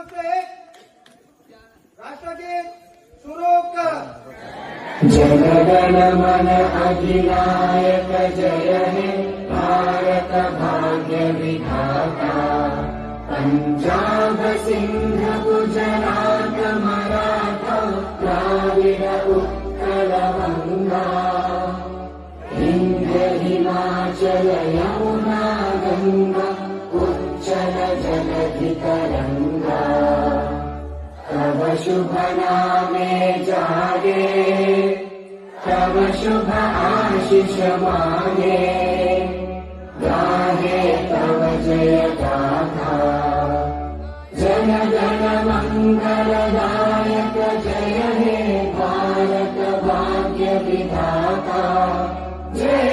नमस्ते। राष्ट्रगीत मन अधिनायक जय हे भारत भाग्य विधाता पंजाब सिंह गुजरात मराठा उत्कल गंगा हिंद हिमाचल यमुना गंगा उच्चल जलधि तरंगा शुभदा मे जागे तव शुभ आशिष मागे गाहे तव जय गाथा जन जन मङ्गलदायक जय हे भारत भाग्य विधाता। जय